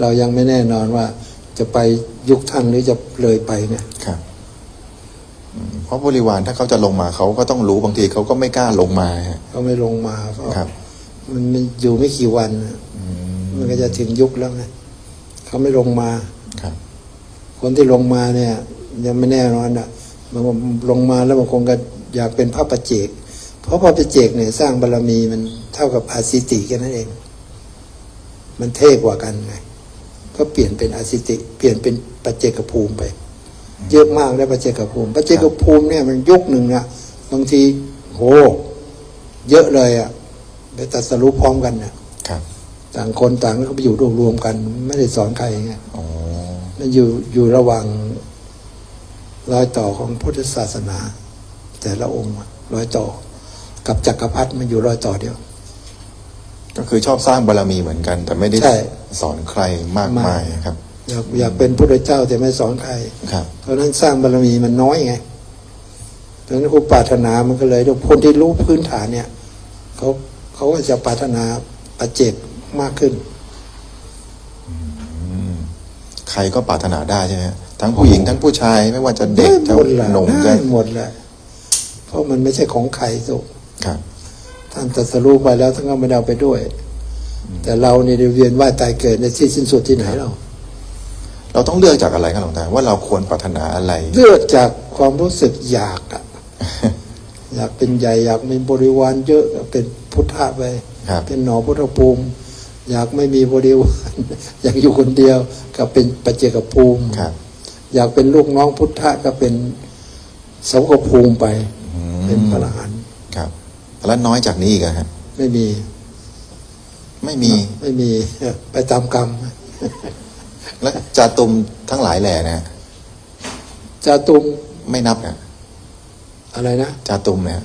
เรายังไม่แน่นอนว่า จะไปยุคท่านหรือจะเลยไปเนี่ย ครับอืมเพราะบริวารถ้าเขาจะลงมาเขาก็ต้องรู้บางทีเขาก็ไม่กล้าลงมาฮะ เขาไม่ลงมาเพราะครับ มันมันอยู่ไม่กี่วันน่ะอืมมันก็จะถึงยุคแล้วไงเขาไม่ลงมา ครับ คนที่ลงมาเนี่ย ยังไม่แน่นอนอะมันลงมาแล้วมันคงก็อยากเป็นพระประเจก เพราะพระประเจกเนี่ยสร้างบารรมีมันเท่ากับอาสิติแค่นั้นเอง มันเท่กว่ากันไง ก็เปลี่ยนเป็นอาสิติ เปลี่ยนเป็นปัจเจกภูมิไป เยอะมากได้ปัจเจกภูมิปัจเจกภูมิเนี่ยมันยุคหนึ่งนะบางทีโหเยอะเลยอะไปตรัดสรุปพร้อมกันเนี่ยครับต่างคนต่างก็ไปอยู่รวมๆกัน ไม่ได้สอนใครไงอ๋อมันอยู่อยู่ระหว่างรอยต่อของพุทธศาสนา แต่ละองค์อะรอยต่อ กับจักรพรรดิมันอยู่รอยต่อเดียว ก็คือชอบสร้างบารมีเหมือนกัน แต่ไม่ได้ใช่ สอนใครมากมายครับ อยากอยากเป็นพุทธเจ้าแต่ไม่สอนใคร ครับ เพราะฉะนั้นสร้างบารมีมันน้อยไงเพราะฉะนั้นอุปาถนามันก็เลยคนที่รู้พื้นฐานเนี่ยเขาเขาก็จะปรารถนาปัจเจกมากขึ้น ใครก็ปรารถนาได้ใช่ไหมฮะทั้งผู้หญิงทั้งผู้ชายไม่ว่าจะเด็กได้จะหมดแหละหนุ่มได้จะหมดแหละเพราะมันไม่ใช่ของใครสุครับ ท่านตรัสรู้ไปแล้วท่านก็ไม่ได้เอาไปด้วย แต่เราเนี่ยเวียนว่ายตายเกิดในที่สิ้นสุดที่ไหนเรา เราต้องเลือกจากอะไรครับหลวงตาว่าเราควรปรารถนาอะไร เลือกจากความรู้สึกอยากอะอยากเป็นใหญ่อยากมีบริวารเยอะเป็นพุทธะไปครับเป็นหนอพุทธภูมิอยากไม่มีบริวารอยากอยู่คนเดียวก็เป็นปัจเจกภูมิครับอยากเป็นลูกน้องพุทธะก็เป็นสาวกภูมิไปอืมเป็นพระอรหันต์ครับ แล้วน้อยจากนี้อีกอะฮะไม่มี ไม่มี ไม่มี ไปตามกรรม และจาตุมทั้งหลายแหล่นะฮะจาตุมไม่นับนะอะไรนะจาตุมเนี่ย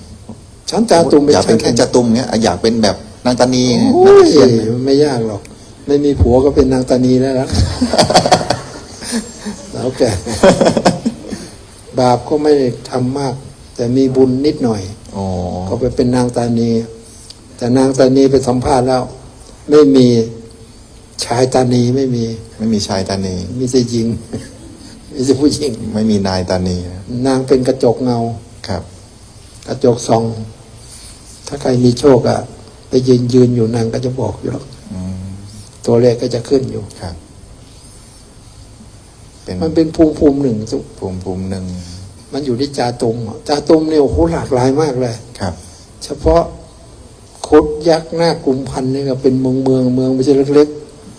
ชั้นจาตุมอยากเป็นแค่จาตุมเนี่ยอยากเป็นแบบนางตานีนะโอ้นางยตะเคียนมันไม่ยากหรอก ไม่มีผัวก็เป็นนางตานีแล้วนะแล้วแกบาปก็ไม่ได้ทำมาก แต่มีบุญนิดหน่อย อ๋อก็ไปเป็นนางตานี แต่นางตานีไปสัมภาษณ์แล้ว ไม่มีชายตานีไม่มี ไม่มีชายตานี มีแต่หญิงมีแต่ผู้หญิง ไม่มีนายตานีนะนางเป็นกระจกเงา ครับ กระจกส่อง ถ้าใครมีโชคอะไปยืนยืนอยู่นางก็จะบอกอยู่หรอกอืมตัวเลขก็จะขึ้นอยู่ครับเป็นมันเป็นภูมิภูมิหนึ่งสุภูมิภูมิหนึ่ง มันอยู่ที่จาตุมอะจาตุมเนี่ยโอ้โหหลากหลายมากเลยครับ เฉพาะคดยักษ์หน้ากลุ่มพันธุ์นี่ก็เป็นเมืองเมืองเมืองไม่ใช่เล็ก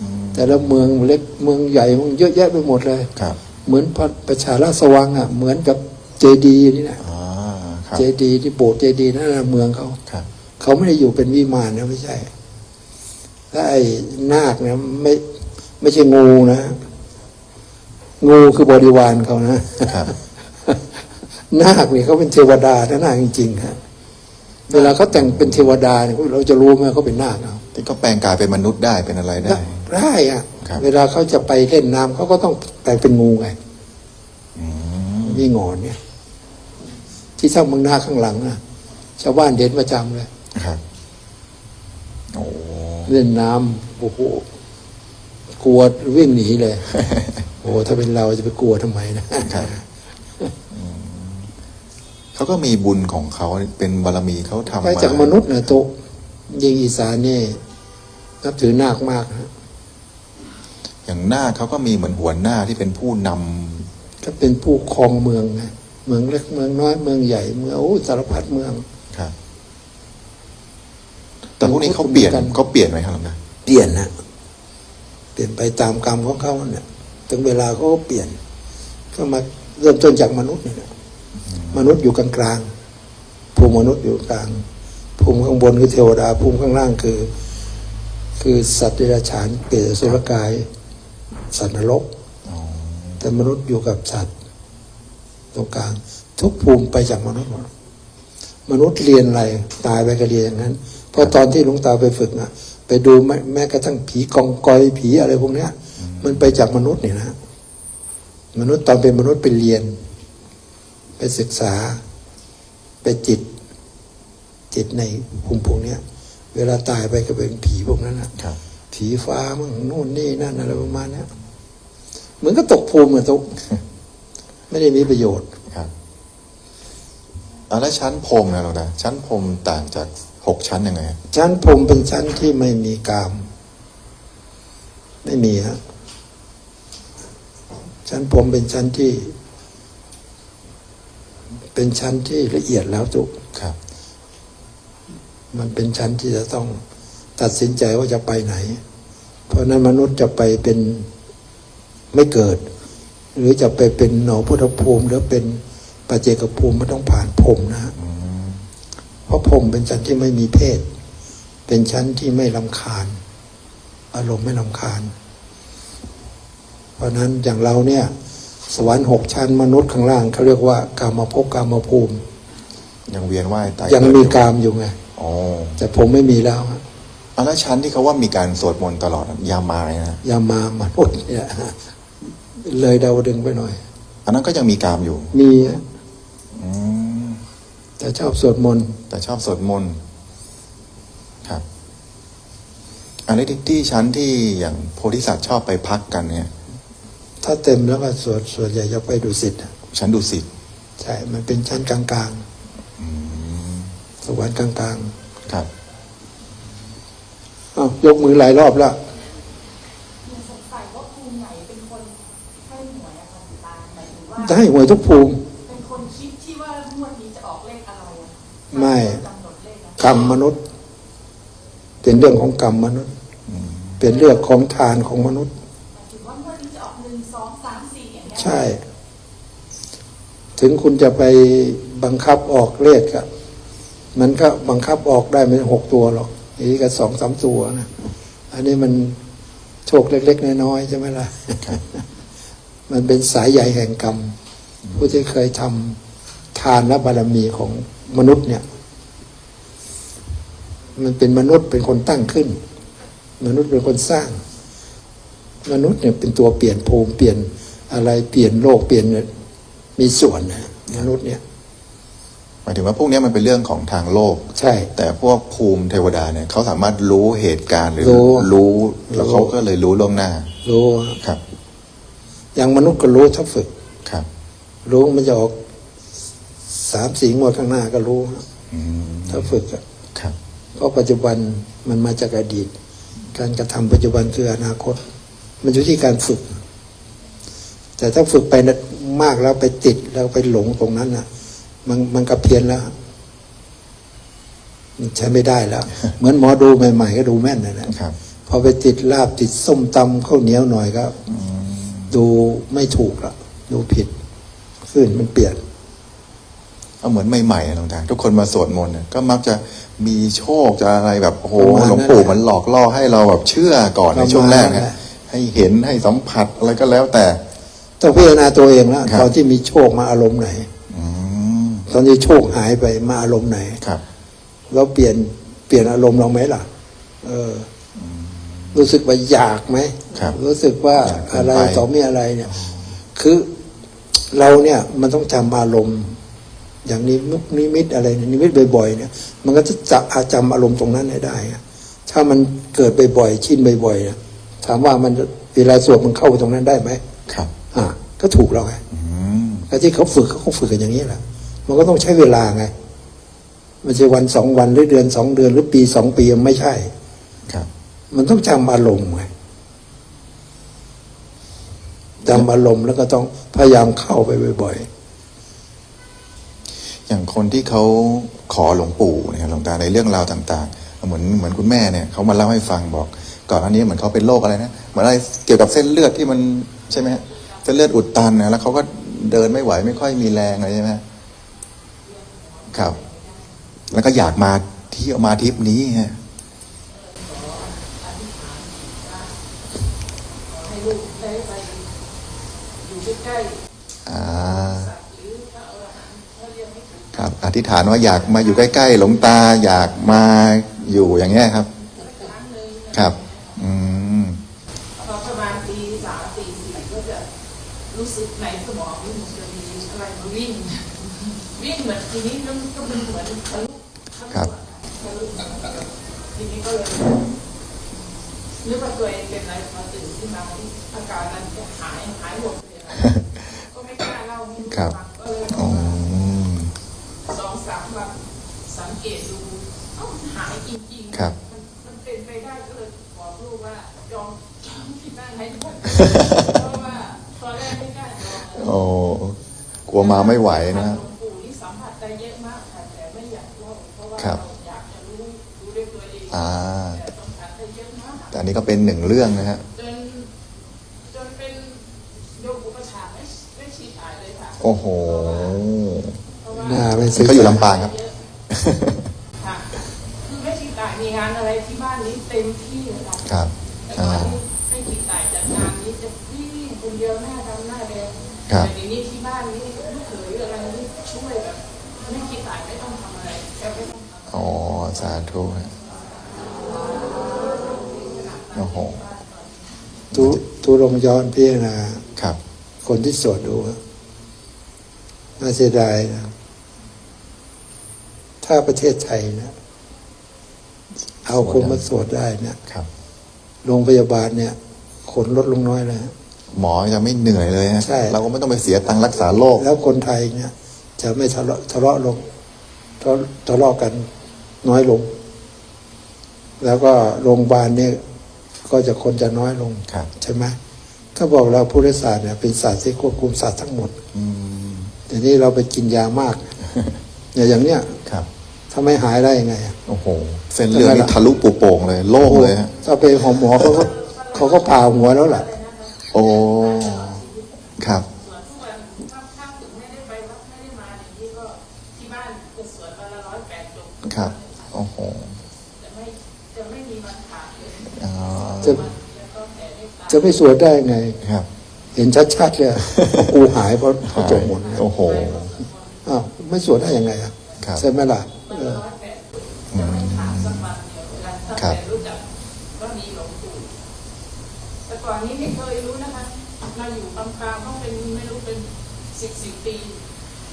อืมๆแต่ละเมืองเล็กเมืองใหญ่มันเยอะแยะไปหมดเลยครับ เหมือนพระประชาราชวังอะ เหมือนกับเจดีย์นี่นะอ่าครับเจดีย์ที่โบสถ์เจดีย์นั่นแหละเมืองเขาครับเขาไม่ได้อยู่เป็นวิมานนะไม่ใช่ถ้าไอ้นาคเนี่ยไม่ไม่ใช่งูนะ งูคือบริวารเขานะครับ นาคเนี่ยเขาเป็นเทวดานะนาคจริงๆฮะเวลาเขาแต่งเป็นเทวดาเนี่ยเราจะรู้ไหมเขาเป็นนาคเอาที่ก็แปลงกายเป็นมนุษย์ได้เป็นอะไรได้ ได้อะครับเวลาเขาจะไปเล่นน้ำเขาก็ต้องแต่งเป็นงูไงอืมมีงอนเนี่ย ที่ช่างเมืองนาคข้างหลังนะชาวบ้านเด่นประจำเลยครับโอ้เล่นน้ำโอ้โหกลัววิ่งหนีเลย โอ้โหถ้าเป็นเราจะไปกลัวทำไมนะครับอืม เขาก็มีบุญของเขาเป็นบารมีเขาทำไปจากมนุษย์นะโตะยิงอีสานนี่นับถือนาคมากนะอย่างหน้าคเขาก็มีเหมือนหัวหน้าที่เป็นผู้นำก็เป็นผู้ครองเมืองไงเมืองเล็กเมืองน้อยเมืองใหญ่เมืองโอ้สารพัดเมืองครับแต่พวกนี้เขาเปลี่ยนกันเขาเปลี่ยนไหมครับหลวงตาเปลี่ยนนะเปลี่ยนไปตามกรรมของเขาเนี่ยถึงเวลาเขาก็เปลี่ยน ก็มาเริ่มต้นจากมนุษย์นี่แหละ มนุษย์อยู่กลางกลางภูมิมนุษย์อยู่กลาง ภูมิข้างบนคือเทวดา ภูมิข้างล่างคือ คือสัตว์เดรัจฉานเปรตสุรกาย สัตว์นรกแต่มนุษย์อยู่กับสัตว์ ตรงกลาง ทุกภูมิไปจากมนุษย์หมดมนุษย์เรียนอะไรตายไปก็เรียนอย่างนั้นเพราะตอนที่หลวงตาไปฝึกนะไปดูแม้แม้กระทั่งผีกองกอยผีอะไรพวกเนี้ย มันไปจากมนุษย์นี่นะมนุษย์ตอนเป็นมนุษย์ไปเรียน ไปศึกษา ไปจิต จิตในภูมิพวกเนี้ยเวลาตายไปก็เป็นผีพวกนั้นนะครับผีฟ้ามั่งนู่นนี่นั่นอะไรประมาณเนี้ยเหมือนก็ตกภูมิอะตุกไม่ได้มีประโยชน์ครับอะแล้วชั้นพรมนะหลวงตาชั้นพรมต่างจากหกชั้นยังไงชั้นพรหมเป็นชั้นที่ไม่มีกาม ไม่มีฮะชั้นพรหมเป็นชั้นที่ เป็นชั้นที่ละเอียดแล้วทุกครับ มันเป็นชั้นที่จะต้องตัดสินใจว่าจะไปไหน เพราะฉะนั้นมนุษย์จะไปเป็นไม่เกิด หรือจะไปเป็นหนอพุทธภูมิ หรือเป็นปัจเจกภูมิมันต้องผ่านพรหมนะฮะอืมเพราะพรหมเป็นชั้นที่ไม่มีเพศ เป็นชั้นที่ไม่ลำคาญ อารมณ์ไม่ลำคาญ เพราะฉะนั้นอย่างเราเนี่ย สวรรค์หกชั้นมนุษย์ข้างล่างเขาเรียกว่ากามภพกามภูมิ ยังเวียนว่ายตายยังเกิดมีอยู่กามอยู่ไงอ๋อแต่ผมไม่มีแล้วฮะอะแล้วชั้นที่เขาว่ามีการสวดมนต์ตลอดอะยามายนะยามามนุษย์เนี่ยฮะเลยดาวดึงส์ไปหน่อย อันนั้นก็ยังมีกามอยู่ มีฮะอืมแต่ชอบสวดมนต์แต่ชอบสวดมนต์ครับอันนี้ที่ที่ชั้นที่อย่างโพธิสัตว์ชอบไปพักกันเนี่ย ถ้าเต็มแล้วก็สวดส่วนใหญ่จะไปดูสิทธิ์ชั้นดุสิตใช่ มันเป็นชั้นกลางๆสวรรค์กลางครับๆอ้าวยกมือหลายรอบแล้วยังสงสัยว่าภูมิไหนเป็นคนให้หวยอะค่ะคุณตาหมายถึงว่าจะให้หวยทุกภูมิเป็นคนคิดที่ว่างวดนี้จะออกเลขอะไรอะไม่กำหนดเลขอะกรรมมนุษย์ เป็นเรื่องของกรรมมนุษย์ เป็นเรื่องของทานของมนุษย์ ช่ ถึงคุณจะไปบังคับออกเลขอะมันก็บังคับออกได้ไม่หกตัวหรอกอันนี้ก็สองสามตัวนะอันนี้มันโชคเล็ก ๆ น้อยๆใช่ไหมล่ะ มันเป็นสายใยแห่งกรรม ผู้ที่เคยทำทานและบารมีของมนุษย์เนี่ย มันเป็นมนุษย์เป็นคนตั้งขึ้น มนุษย์เป็นคนสร้าง มนุษย์เนี่ยเป็นตัวเปลี่ยนภูมิเปลี่ยน อะไรเปลี่ยนโลกเปลี่ยนมีส่วนนะมนุษย์เนี่ยหมายถึงว่าพวกเนี้ยมันเป็นเรื่องของทางโลก ใช่ แต่พวกภูมิเทวดาเนี่ยเขาสามารถรู้เหตุการณ์หรือรู้รู้แล้วเขาก็เลยรู้ล่วงหน้า รู้ครับ อย่างมนุษย์ก็รู้ถ้าฝึกครับ รู้มันจะออกสามสี่งวดข้างหน้าก็รู้อืมถ้าฝึกอะครับเพราะปัจจุบันมันมาจากอดีต การกระทำปัจจุบันคืออนาคต มันอยู่ที่การฝึก แต่ถ้าฝึกไปนะมากแล้วไปติดแล้วไปหลงตรงนั้นน่ะมันมันก็เพี้ยนแล้วมันใช้ไม่ได้แล้ว เหมือนหมอดูใหม่ๆ ก็ดูแม่นนะนะครับพอไปติดลาบติดส้มตำข้าวเหนียวหน่อยก็ดูไม่ถูกละดูผิดขึ้นมันเปลี่ยนก็เหมือนใหม่ๆอะหลวงตาทุกคนมาสวดมนต์เนี่ยก็มักจะมีโชคจะอะไรแบบโอ้โหประมาณนั้นหลวงปู่มันหลอกล่อให้เราแบบเชื่อก่อนในช่วงแรกประมาณนั้นนะแหละให้เห็นให้สัมผัสอะไรก็แล้วแต่ ต้องพิจารณาตัวเองแล้วครับตอนที่มีโชคมาอารมณ์ไหนอืมตอนที่โชคหายไปมาอารมณ์ไหนครับเราเปลี่ยนเปลี่ยนอารมณ์เราไหมล่ะ เอออรู้สึกว่าอยากไหมครับ รู้สึกว่าอยากเกินอะไรไปต่อมีอะไรเนี่ย คือเราเนี่ยมันต้องจำอารมณ์ อย่างนี้มุกนิมิตอะไรเนี่ยนิมิตบ่อยๆเนี่ย มันก็จะจะอาจำอารมณ์ตรงนั้นให้ได้อะถ้ามันเกิดบ่อยๆชินบ่อยๆเนี่ยถามว่ามันเวลาสวดมันเข้าไปตรงนั้นได้ไหมครับอ่า ก็ถูกแล้วไงอืมแต่ที่เขาฝึกเขาคงฝึกกันอย่างนี้แหละมันก็ต้องใช้เวลาไงไม่ใช่วันสองวันหรือเดือนสองเดือน หรือปีสองปีมันไม่ใช่ ครับ มันต้องจำอารมณ์ไงจำอารมณ์แล้วก็ต้องพยายามเข้าไปบ่อยอย่างคนที่เขาขอหลวงปู่เนี่ยหลวงตาในเรื่องราวต่าง ๆ เหมือนเหมือนคุณแม่เนี่ยเขามาเล่าให้ฟังบอก ก่อนอันนี้เหมือนเขาเป็นโรคอะไรนะ เหมือนอะไรเกี่ยวกับเส้นเลือดที่มันใช่ไหมฮะเส้นเลือดอุดตันนะแล้วเขาก็เดินไม่ไหวไม่ค่อยมีแรงอะไรใช่ไหมครับ แล้วก็อยากมาที่มาทริปนี้ฮะให้ลูกได้ไปอยู่ใกล้อ่าๆสัตว์หรือพระอรหันต์เขาเรียกไม่ถูกครับ อธิษฐานว่าอยากมาอยู่ใกล้ๆหลวงตา อยากมาอยู่อย่างเงี้ยครับ ครับ อืม พอประมาณตีสามตีสี่ก็จะ รู้สึกในสมองนี่มันจะมีอะไรมาวิ่ง วิ่งเหมือนทีนี้ก็ก็มันเหมือนทะลุครับทะลุทีนี้ก็เลยนึกว่าตัวเองเป็นอะไรพอตื่นขึ้นมาอาการนั้นจะหายหายหมดเลยนะก็ไม่กล้าเล่าให้ลูกครับฟังก็เลยอืมสองสามวันสังเกตดูเอ้ามันหายจริงๆครับมันมันเป็นไปได้ก็เลยบอกลูกว่าจองจองที่นั่งให้ด้วยเพราะว่าต อนแรกไม่กล้าจองเลยโอ้กลัวมาไม่ไหวนะฮะหลวงปู่นี่สัมผัสได้เยอะมากค่ะแต่ไม่อยากเล่าเพราะว่าครับเราอยากจะรู้รู้ด้วยตัวเองอ่า แต่สัมผัสได้เยอะมาก แต่อันนี้ก็เป็นหนึ่งเรื่องนะฮะ จนจนเป็นโยมอุปชฌาย์ไม่ไม่ชีตายเลยค่ะโอ้โห เพราะว่าหน้าไม่ซื้อ เขาอยู่ลำปางครับ เยอะค่ะ ธุฮะโอ้โหทุทุลองย้อนพิจารณาครับ คนที่สวดดูอะน่าเสียดายนะ ถ้าประเทศไทยนะ เอาคนมาสวดได้นะครับโรงพยาบาลเนี่ยคนลดลงน้อยเลยฮะหมอจะไม่เหนื่อยเลยฮะใช่เราก็ไม่ต้องไปเสียตังค์รักษาโรคแล้วคนไทยเนี่ย จะไม่ทะเลาะทะเลาะลงทะทะเลาะกัน น้อยลง แล้วก็โรงพยาบาลเนี่ยก็จะคนจะน้อยลงครับใช่ไหมก็บอกเราพุทธศาสตร์เนี่ยเป็นศาสตร์ที่ควบคุมสัตว์ทั้งหมดอืมแต่นี่เราไปกินยามากเนี่ยอย่างเนี้ยครับถ้าไม่หายได้ยังไงอะโอ้โหเส้นเลือดนี่ทะลุปูโป่งเลย โล่งเลยฮะถ้าไปหอหมอเขาก็เขาก็ผ่าหัวแล้วล่ะ โอ้ครับสวดทุกวันถ้าถ้าถึงไม่ได้ไปวัดไม่ได้มาอย่างนี้ก็ที่บ้านจะสวดวันละร้อยแปดจบครับ โอ้โหจะไม่จะไม่มีวันขาดเลยอ่าจะแล้วก็แผ่เมตตาจะไม่สวดได้ยังไง ครับ เห็นชัดๆเลยกูหายเพราะเขาจบหมดนะโอ้โหอ้าวไม่สวดได้ยังไงอะครับใช่ไหมล่ะวันเอละอร้อยแปดจะไม่ขาดสักวันเดียวเวลาตั้งครับแต่รู้จักว่ามีหลวงปู่แต่ก่อนนี้ไม่เคยรู้นะคะมาอยู่บางคราวต้องเป็นไม่รู้เป็นสิบสิบปี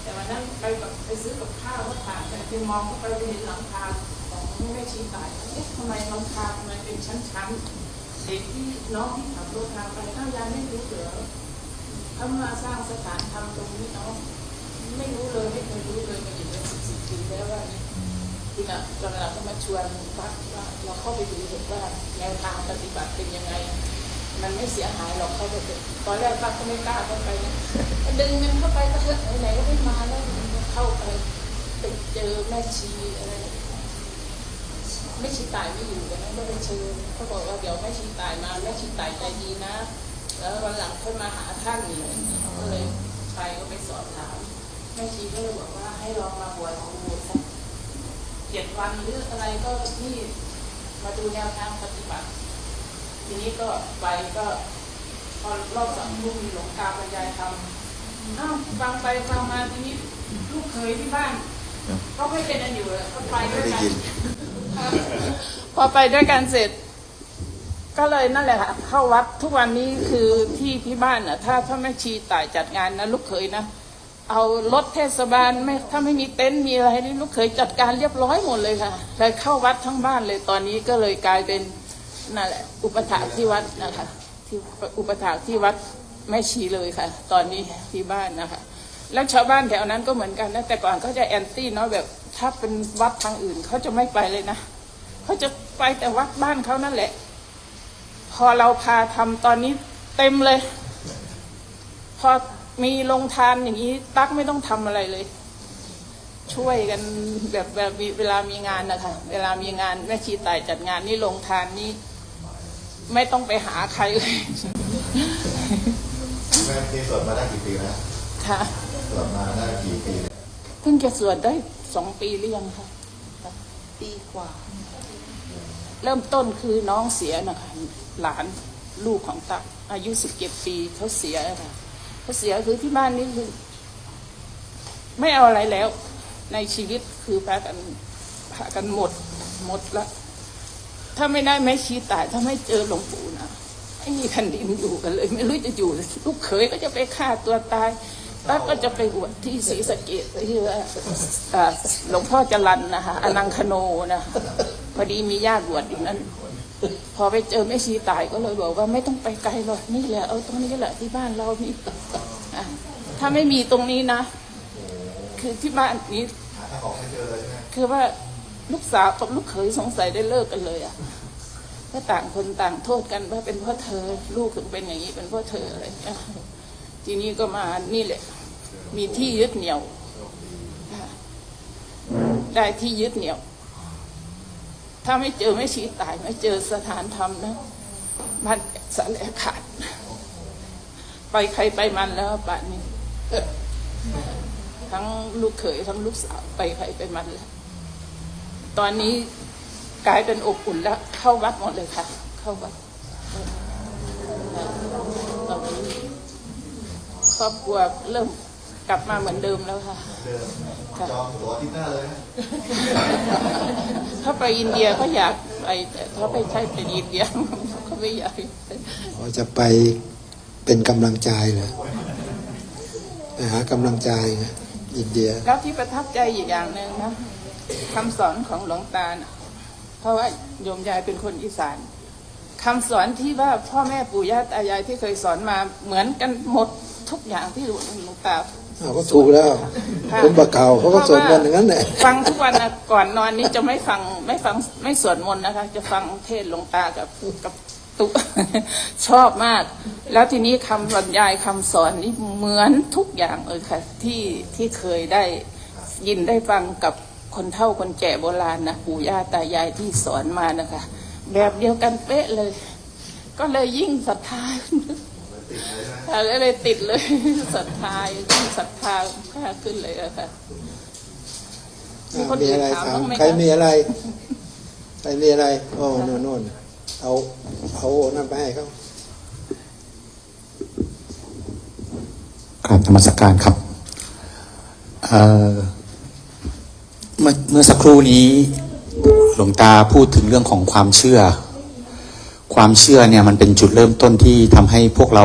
แต่วันนั้นไปกับไปซื้อกับข้าวก็ผ่านแต่ไปมองเข้าไปเห็นหลังคา ของแม่ชีตายเอ๊ะทำไมหลังคาทำไมเป็นชั้นๆเด็กที่น้องที่ขับรถทางไปเอ้ายายไม่รู้เหรอเขามาสร้างสถานธรรมตรงนี้เนาะไม่รู้เลยไม่เคยรู้เลยมาอยู่เป็นสิบสิบปีแล้วว่าทีน่ะตอนเราก็มาชวนปักว่าเราเข้าไปดูเห็นว่าแนวทางปฏิบัติเป็นยังไง มันไม่เสียหายหรอกเข้าไปตอนแรกป้าก็ไม่กล้าเข้าไปนะดึงมันเข้าไปก็เถอะไหนก็ไม่มาแล้วเข้าไปไปเจอแม่ชีอะไร ม่ชีตายไม่อยู่กันนั้นก็ไปเชิญเขาบอกว่าเดี๋ยวแม่ชีตายมาแม่ชีตายใจดีนะ แล้ววันหลังค่อยมาหาท่านอะไรอย่างเงี้ยก็เลยไปก็ไปสอบถามแม่ชีก็เลยบอกว่าให้ลองมาบวชดูสักเจ็ดวันหรืออะไรก็ที่มาดูแนวทางปฏิบัติ ทีนี้ก็ไปก็พอรอบสองทุ่มมีหลวงตาบรรยายธรรมอ้าวฟังไปฟังมาทีนี้ลูกเคยที่บ้านก็ไม่เป็นอันอยู่เลยก็ไปด้วยกัน พอไปด้วยกันเสร็จ ก็เลยนั่นแหละค่ะเข้าวัดทุกวันนี้คือที่ที่บ้านน่ะ ถ้าถ้าแม่ชีต่ายจัดงานนะลูกเคยนะเอารถเทศบาลไม่ถ้าไม่มีเต็นท์มีอะไรนี่ลูกเคยจัดการเรียบร้อยหมดเลยค่ะเลยเข้าวัดทั้งบ้านเลยตอนนี้ก็เลยกลายเป็นนั่นแหละ อุปถากที่วัดนะคะที่อุปถากที่วัดแม่ชีเลยค่ะ ตอนนี้ที่บ้านนะคะ แล้วชาวบ้านแถวนั้นก็เหมือนกันนะแต่ก่อนเขาจะแอนตี้เนาะแบบ ถ้าเป็นวัดทางอื่นเขาจะไม่ไปเลยนะเขาจะไปแต่วัดบ้านเขานั่นแหละ พอเราพาทำตอนนี้เต็มเลย พอมีลงทานอย่างนี้ตั๊กไม่ต้องทำอะไรเลย ช่วยกันแบบแบบเวลามีงานนะคะเวลามีงานแม่ชีตายจัดงานนี่ลงทานนี่ไม่ต้องไปหาใครเลยแม่ที่สวดมาได้กี่ปีแล้วค่ะสวดมาได้กี่ปีเพิ่งจะสวดได้ สองปีหรือยังคะปีกว่า เริ่มต้นคือน้องเสียนะคะหลานลูกของตักอายุสิบเจ็ดปีเขาเสียค่ะเขาเสียคือที่บ้านนี่คือไม่เอาอะไรแล้ว ในชีวิตคือพากันพากันหมดหมดละถ้าไม่ได้แม่ชีตายถ้าไม่เจอหลวงปู่นะไม่มีแผ่นดินอยู่กันเลย ไม่รู้จะอยู่ลูกเขยก็จะไปฆ่าตัวตาย ตั๊กก็จะไปบวชที่ศรีสะเกดที่ว่าอ่าหลวงพ่อจรันนะคะอนังคโนนะคะพอดีมีญาติบวชอยู่นั้น พอไปเจอแม่ชีตายก็เลยบอกว่าไม่ต้องไปไกลหรอกนี่แหละเอาตรงนี้แหละที่บ้านเรามีอะถ้าไม่มีตรงนี้นะ คือที่บ้านนี้คือว่าลูกสาวกับลูกเขยสงสัยได้เลิกกันเลยอะก็ต่างคนต่างโทษกันว่าเป็นเพราะเธอ ลูกถึงเป็นอย่างนี้เป็นเพราะเธออะไรอย่างเงี้ย ทีนี้ก็มานี่แหละ มีที่ยึดเหนี่ยว ได้ที่ยึดเหนี่ยว ถ้าไม่เจอไม่ชีตาย ไม่เจอสถานธรรมนะมันสลายขาด ไปใครไปมันแล้วป่านนี้ทั้งลูกเขยทั้งลูกสาวไปใครไปมันแล้ว ตอนนี้กลายเป็นอบอุ่นแล้ว เข้าวัดหมดเลยค่ะ เข้าวัดตอนนี้ค รอบครัวเริ่มกลับมาเหมือนเดิมแล้วค่ะค่ะจองตัวที่หน้าเลยนะถ้าไปอินเดียก็อยากไปแต่ถ้าไปใช่เป็นอินเดียก็ไม่อยากไปเขาจะไปเป็นกำลังใจเหรอไปหากำลังใจไงอินเดีย แล้วที่ประทับใจอีกอย่างหนึ่งนะคำสอนของหลวงตานะเพราะว่าโยมยายเป็นคนอีสานคำสอนที่ว่าพ่อแม่ปู่ย่าตายายที่เคยสอนมาเหมือนกันหมด ทุกอย่างที่หลวงตาอ้าวก็ถูกแล้ว ค่ะคนบะเก่าเขาก็สวดมนต์อย่างนั้นแหละ ฟังทุกวันนะก่อนนอนนี้จะไม่ฟังไม่ฟังไม่สวดมนต์นะคะ จะฟังเทศน์หลวงตากับกับตุ ชอบมาก แล้วทีนี้คำบรรยายคำสอนนี่เหมือนทุกอย่างเลยค่ะ ที่ที่เคยได้ยินได้ฟังกับคนเฒ่าคนแก่โบราณนะปู่ย่าตายายที่สอนมานะคะ แบบเดียวกันเป๊ะเลย ก็เลยยิ่งศรัทธา ค่ะแล้วเลยติดเลยศรัทธายิ่งศรัทธามากขึ้นเลยอะค่ะ มีคนมีอื่นอะไรถามถามบ้างไหมใครคะมีอะไร ใครมีอะไร โอ้โน่นโน่นเอา เอานั่นไปให้เขาครับธรรมสกการครับเอ่อเมื่อเมื่อสักครู่นี้หลวงตาพูดถึงเรื่องของความเชื่อ ความเชื่อเนี่ยมันเป็นจุดเริ่มต้นที่ทำให้พวกเรา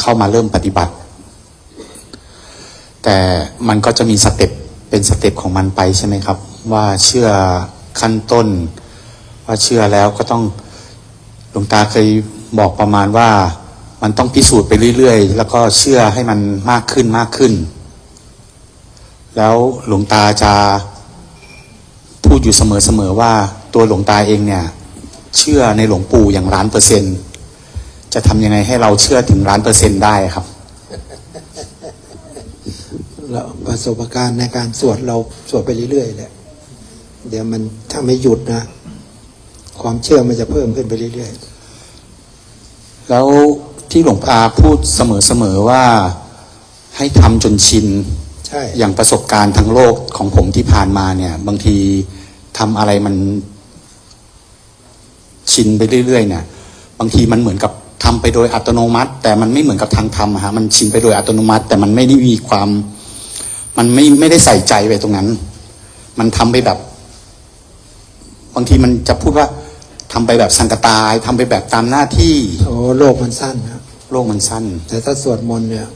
เข้ามาเริ่มปฏิบัติ แต่มันก็จะมีสเต็ปเป็นสเต็ปของมันไปใช่ไหมครับ ว่าเชื่อขั้นต้น ว่าเชื่อแล้วก็ต้องหลวงตาเคยบอกประมาณว่ามันต้องพิสูจน์ไปเรื่อยๆ แล้วก็เชื่อให้มันมากขึ้นมากขึ้น แล้วหลวงตาจะพูดอยู่เสมอๆว่าตัวหลวงตาเองเนี่ย เชื่อในหลวงปู่อย่างล้านเปอร์เซ็นต์จะทำยังไงให้เราเชื่อถึงล้านเปอร์เซ็นต์ได้ครับเราประสบการณ์ในการสวดเราสวดไปเรื่อยๆแหละเดี๋ยวมันถ้าไม่หยุดนะ ความเชื่อมันจะเพิ่มขึ้นไปเรื่อยแล้วที่หลวงตาพูดเสมอๆว่าให้ทำจนชินๆใช่อย่างประสบการณ์ทางโลกของผมที่ผ่านมาเนี่ย บางทีทำอะไรมัน ชินไปเรื่อยๆเนี่ยบางทีมันเหมือนกับทำไปโดยอัตโนมัติ แต่มันไม่เหมือนกับทางธรรมอะฮะมันชินไปโดยอัตโนมัติ แต่มันไม่ได้มีความ มันไม่ไม่ได้ใส่ใจไปตรงนั้น มันทำไปแบบ บางทีมันจะพูดว่าทำไปแบบสังกตายทำไปแบบตามหน้าที่โอ้โลกมันสั้นครับโลกมันสั้น แต่ถ้าสวดมนต์เนี่ย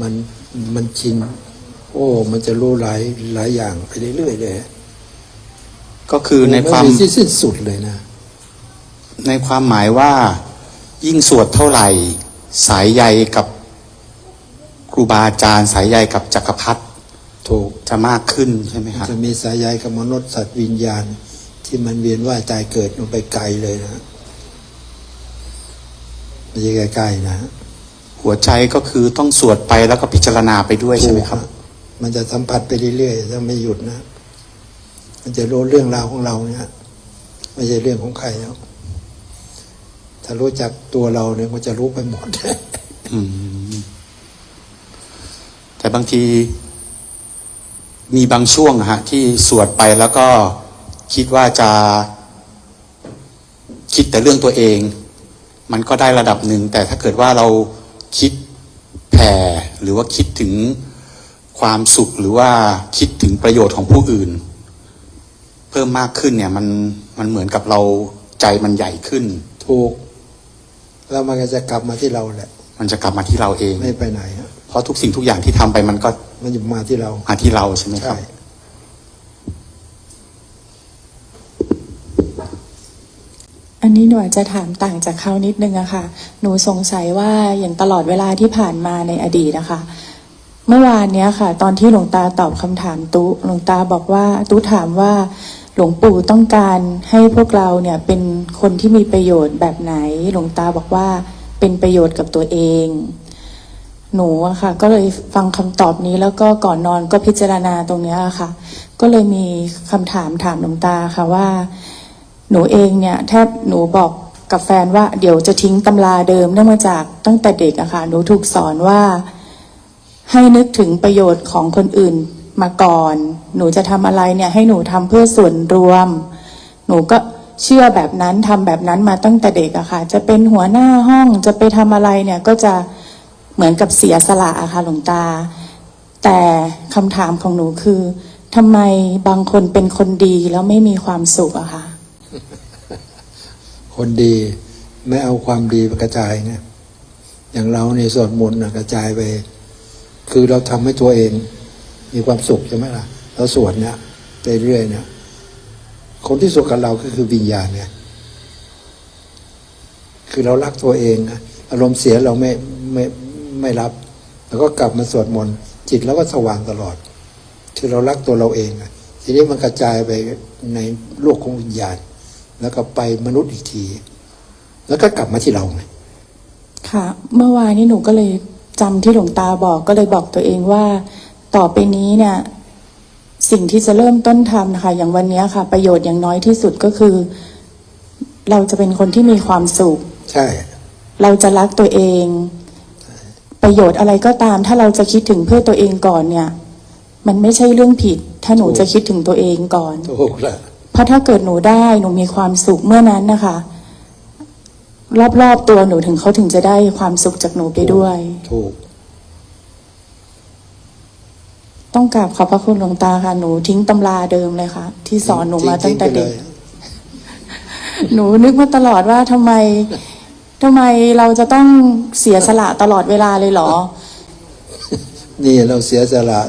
มันมันชินโอ้ มันจะรู้หลายหลายอย่างไปเรื่อยๆเลย ก็คือในความไที่สิ้นสุดเลยนะ ในความหมายว่ายิ่งสวดเท่าไหร่ สายใยกับครูบาอาจารย์สายใยกับจักรพรรดิถูกจะมากขึ้นใช่ไหมครับจะมีสายใยกับมนุษย์สัตว์วิญญาณ ที่มันเวียนว่ายตายเกิดลงไปไกลเลยนะไม่ใช่ใกล้ๆนะหัวใจก็คือต้องสวดไปแล้วก็พิจารณาไปด้วยใช่ไหมครับถูกอะมันจะสัมผัสไปเรื่อยๆถ้าไม่หยุดนะ มันจะรู้เรื่องราวของเราเนี่ยไม่ใช่เรื่องของใครแล้ว ถ้ารู้จักตัวเราเนี่ยมันจะรู้ไปหมดอืมแต่บางที มีบางช่วงอะฮะ ที่สวดไปแล้วก็คิดว่าจะคิดแต่เรื่องตัวเอง มันก็ได้ระดับหนึ่ง แต่ถ้าเกิดว่าเราคิดแผ่หรือว่าคิดถึงความสุขหรือว่าคิดถึงประโยชน์ของผู้อื่น เพิ่มมากขึ้นเนี่ย มันมันเหมือนกับเราใจมันใหญ่ขึ้น ถูก แล้วมันก็จะกลับมาที่เราแหละ มันจะกลับมาที่เราเอง ไม่ไปไหนฮะเพราะทุกสิ่งทุกอย่างที่ทำไปมันก็ มันจะมาที่เรามาที่เราใช่ไหมครัใช่บอันนี้นูอาจจะถามต่างจากเขานิดนึงอะค่ะ หนูสงสัยว่าอย่างตลอดเวลาที่ผ่านมาในอดีตนะคะ เมื่อวานเนี้ยค่ะ ตอนที่หลวงตาตอบคำถามตุหลวงตาบอกว่าตุถามว่าหลวงปู่ต้องการให้พวกเราเนี่ยเป็น คนที่มีประโยชน์แบบไหน หลวงตาบอกว่าเป็นประโยชน์กับตัวเอง หนูอะค่ะ ก็เลยฟังคำตอบนี้แล้วก็ก่อนนอนก็พิจารณาตรงเนี้ยค่ะ ก็เลยมีคำถามถามหลวงตาค่ะว่า หนูเองเนี่ยแทบหนูบอกกับแฟนว่าเดี๋ยวจะทิ้งตำราเดิมเนื่องมาจากตั้งแต่เด็กอะค่ะหนูถูกสอนว่า ให้นึกถึงประโยชน์ของคนอื่นมาก่อน หนูจะทำอะไรเนี่ยให้หนูทำเพื่อส่วนรวม หนูก็ เชื่อแบบนั้นทำแบบนั้นมาตั้งแต่เด็กอะค่ะ จะเป็นหัวหน้าห้องจะไปทำอะไรเนี่ยก็จะเหมือนกับเสียสละอะค่ะหลวงตา แต่คำถามของหนูคือทำไมบางคนเป็นคนดีแล้วไม่มีความสุขอะค่ะ คนดีไม่เอาความดีไปกระจายนะอย่างเราในสวดมนต์กระจายไป คือเราทำให้ตัวเอง มีความสุขใช่ไหมล่ะ เราสวดเนี่ยไปเรื่อยเนี่ย คนที่สุขกับเราก็คือวิญญาณเนี่ยคือเรารักตัวเองอารมณ์เสียเราไม่ไม่ไม่รับ แล้วก็กลับมาสวดมนต์จิตเราก็สว่างตลอด คือเรารักตัวเราเองทีนี้มันกระจายไปในโลกของวิญญาณ แล้วก็ไปมนุษย์อีกที แล้วก็กลับมาที่เราไงค่ะ เมื่อวานนี้หนูก็เลยจำที่หลวงตาบอกก็เลยบอกตัวเองว่า ต่อไปนี้เนี่ย สิ่งที่จะเริ่มต้นทำนะคะอย่างวันนี้ค่ะ ประโยชน์อย่างน้อยที่สุดก็คือ เราจะเป็นคนที่มีความสุข ใช่ เราจะรักตัวเอง ประโยชน์อะไรก็ตาม ถ้าเราจะคิดถึงเพื่อตัวเองก่อนเนี่ย มันไม่ใช่เรื่องผิด ถ้าหนูจะคิดถึงตัวเองก่อน ถูกละเพราะถ้าเกิดหนูได้หนูมีความสุขเมื่อนั้นนะคะ รอบๆตัวหนูถึงเขาถึงจะได้ความสุขจากหนูไปด้วย ถูก ต้องกราบขอบพระคุณหลวงตาค่ะ หนูทิ้งตำราเดิมเลยค่ะ ที่สอนหนูมาตั้งแต่เด็กทิ้ไปลยหนูนึกมาตลอดว่าทำไมทำไมเราจะต้องเสียสละตลอดเวลาเลยเหรอ นี่เราเสียสละ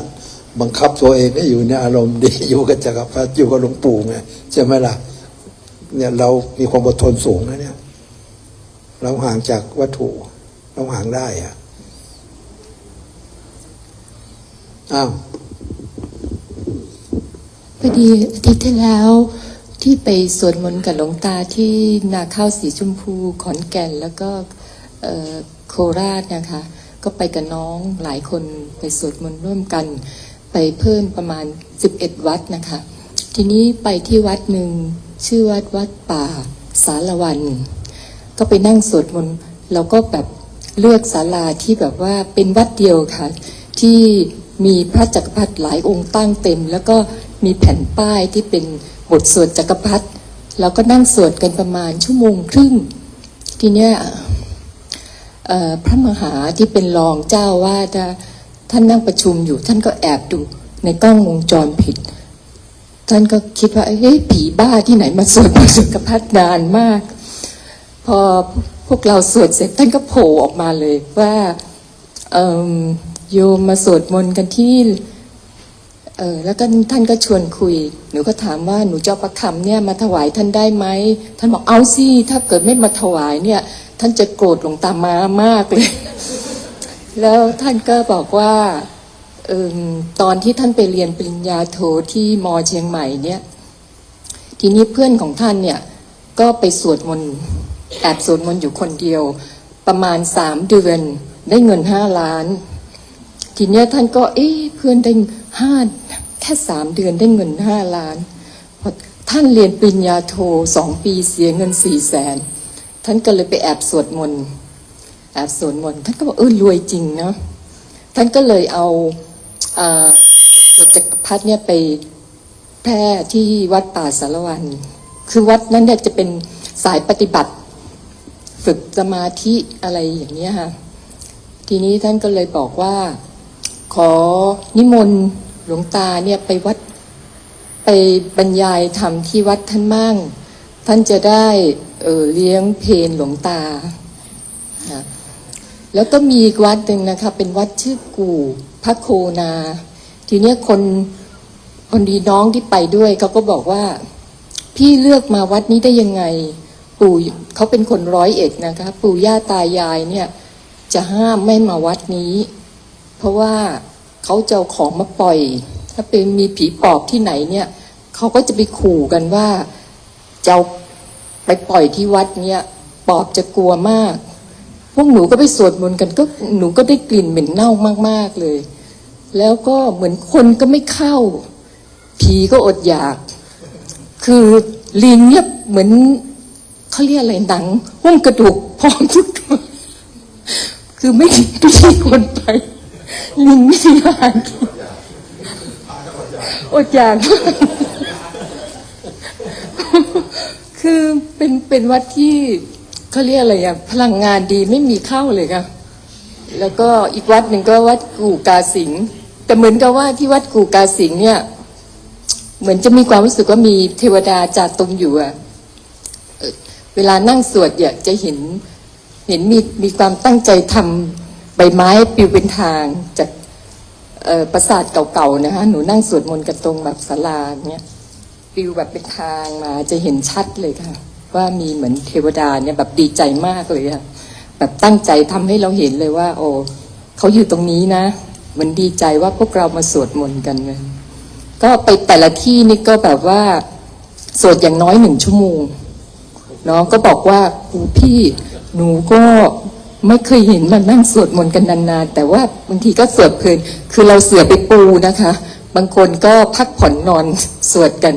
บังคับตัวเองให้อยู่ในอารมณ์ดีอยู่กับจักรพรรดิอยู่กับหลวงปู่ไงใช่ไหมล่ะ เนี่ยเรามีความอดทนสูงนะเนี่ย เราห่างจากวัตถุ เราห่างได้อะอ้าวพ อดีอาทิตย์ที่แล้วที่ไปสวดมนต์กับหลวงตาที่นาข้าวสีชมพูขอนแก่นแล้วก็โคราชนะคะ ก็ไปกับน้องหลายคนไปสวดมนต์ร่วมกัน ไปเพิ่มประมาณ 11 วัดนะคะ ทีนี้ไปที่วัดหนึ่งชื่อวัดวัดป่าสารวัน ก็ไปนั่งสวดมนต์เราก็แบบเลือกศาลาที่แบบว่าเป็นวัดเดียวค่ะ ที่ มีพระจักรพรรดิหลายองค์ตั้งเต็ม แล้วก็มีแผ่นป้ายที่เป็นบทสวดจักรพรรดิเราก็นั่งสวดกันประมาณชั่วโมงครึ่ง ทีเนี้ยพระมหาที่เป็นรองเจ้าว่าท่านนั่งประชุมอยู่ ท่านก็แอบดูในกล้องวงจรปิด ท่านก็คิดว่าเฮ้ยผีบ้าที่ไหนมาสวดจักรพรรดินานมาก พอพวกเราสวดเสร็จท่านก็โผล่ออกมาเลยว่าเอ โยมมาสวดมนต์กันที่เออแล้วก็ท่านก็ชวนคุย หนูก็ถามว่าหนูเจะเอาประคำเนี่ยมาถวายท่านได้ไหมท่านบอกเอาสิถ้าเกิดไม่มาถวายเนี่ย ท่านจะโกรธหลวงตามามากเลย แล้วท่านก็บอกว่าเอตอนที่ท่านไปเรียนปริญญาโทที่มอเชียงใหม่เนี่ย ทีนี้เพื่อนของท่านเนี่ย ก็ไปสวดมนต์แอบสวดมนต์อยู่คนเดียว ประมาณสามเดือนได้เงินห้าล้าน ทีเนี้ยท่านก็เอ๊ะเพื่อนได้ห้าแค่สามเดือนได้เงินห้าล้านพอท่านเรียนปริญญาโทสองปีเสียเงินสี่แสนท่านก็เลยไปแอบสวดมนต์แอบสวดมนต์ท่านก็บอกเออรวยจริงเนาะท่านก็เลยเอาอ่าบทจักรพรรดิเนี่ยไปแพร่ที่วัดป่าสารวัน คือวัดนั้นเนี่ยจะเป็นสายปฏิบัติ ฝึกสมาธิอะไรอย่างเนี้ค่ะทีนี้ท่านก็เลยบอกว่า ขอนิมนต์หลวงตาเนี่ยไปวัดไปบรรยายธรรมที่วัดท่านมั่ง ท่านจะได้เเลี้ยงเพนหลวงตานะแล้วก็มีวัดหนึ่งนะคะ เป็นวัดชื่อกู่พระโคนา ทีเนี้ยคนคนดีน้องที่ไปด้วยเขาก็บอกว่า พี่เลือกมาวัดนี้ได้ยังไง ปู่เขาเป็นคนร้อยเอ็ดนะคะ ปู่ย่าตายายเนี่ย จะห้ามไม่มาวัดนี้ เพราะว่าเขาจะเอาของมาปล่อย ถ้าเป็นมีผีปอบที่ไหนเนี่ยเขาก็จะไปขู่กันว่าจะเอาไปปล่อยที่วัดเนี่ยปอบจะกลัวมาก พวกหนูก็ไปสวดมนต์กันก็หนูก็ได้กลิ่นเหม็นเน่ามากๆเลย แล้วก็เหมือนคนก็ไม่เข้า ผีก็อดอยาก คือลิงเนี่ยเหมือนเขาเรียกอะไรหนังหุ้มกระดูกพร้อมทุกตัวคือไม่ไม่มีคนไป ลิงไม่มีอาหารกินอดอยากคือเป็นเป็นวัดที่เขาเรียกอะไรอะพลังงานดีไม่มีเข้าเลยค่ะ แล้วก็อีกวัดหนึ่งก็วัดกู่กาสิงแต่เหมือนกับว่าที่วัดกู่กาสิงเนี่ย เหมือนจะมีความรู้สึกว่ามีเทวดาจาตุมอยู่อะเวลานั่งสวดเนี่ยจะเห็นเห็นมีมีความตั้งใจทำ ใบไม้ปลิวเป็นทางจากปราสาทเก่าๆนะคะหนูนั่งสวดมนต์กันตรงแบบศาลาเนี่ยปลิวแบบเป็นทางมาจะเห็นชัดเลยค่ะ ว่ามีเหมือนเทวดาเนี่ยแบบดีใจมากเลยค่ะแบบตั้งใจทำให้เราเห็นเลยว่า โอ้เขาอยู่ตรงนี้นะเหมันดีใจว่าพวกเรามาสวดมนต์กันเลยก็ไปแต่ละที่นี่ก็แบบว่าสวดอย่างน้อยหนึ่งชั่วโมงน้องก็บอกว่าครูพี่หนูก็ ไม่เคยเห็นมันนั่งสวดมนต์กันนานๆ แต่ว่าบางทีก็สวดเพลิน คือเราเสือไปปูนะคะ บางคนก็พักผ่อนนอนสวดกัน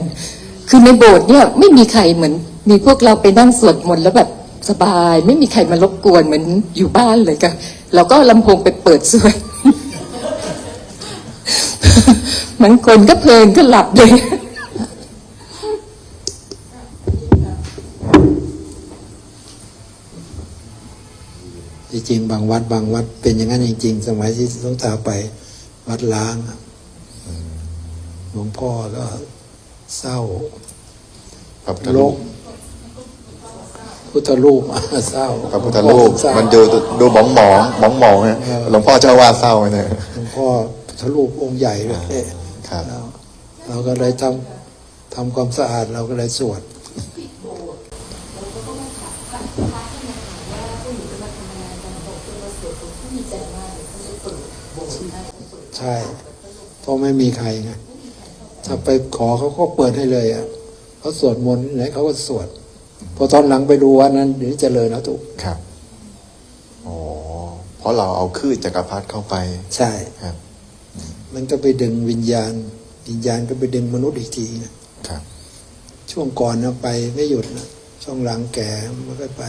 คือในโบสถ์เนี่ยไม่มีใครเหมือน มีพวกเราไปนั่งสวดมนต์แล้วแบบสบาย ไม่มีใครมารบกวนเหมือนอยู่บ้านเลยค่ะเราก็ลำโพงไปเปิดสวดบางคนก็เพลินก็หลับเลย จริงๆบางวัดบางวัด เป็นอย่างนั้นจริงๆ สมัยที่หลวงตาไปวัดล้างอะหลวงพ่อก็เศร้าพระพุทธโลรูกปพุทธรูปเศร้าพระพุทธรูปเศร้ามันดูดูหมองหมองหมองหมองๆฮะเออหลวงพ่อเจ้าว่าเศร้าไหมเนี่ยหลวงพ่อพุทธรูปองค์ใหญ่เลยครับเราเราก็เลยทำทำความสะอาดเราก็เลยสวด ใช่ เพราะไม่มีใครไงถ้าไปขอเขาก็เปิดให้เลยอะเขาสวดมนต์ที่ไหนเขาก็สวดพอตอนหลังไปดูวันนั้นเดี๋ยวนี้เจริญแล้วถูกครับอ๋อเพราะเราเอาคลื่นจักรพรรดิเข้าไป ใช่ครับ มันก็ไปดึงวิญญาณ วิญญาณก็ไปดึงมนุษย์อีกทีนะครับ ช่วงก่อนนะไปไม่หยุดนะช่วงหลังแก่มันก็ไป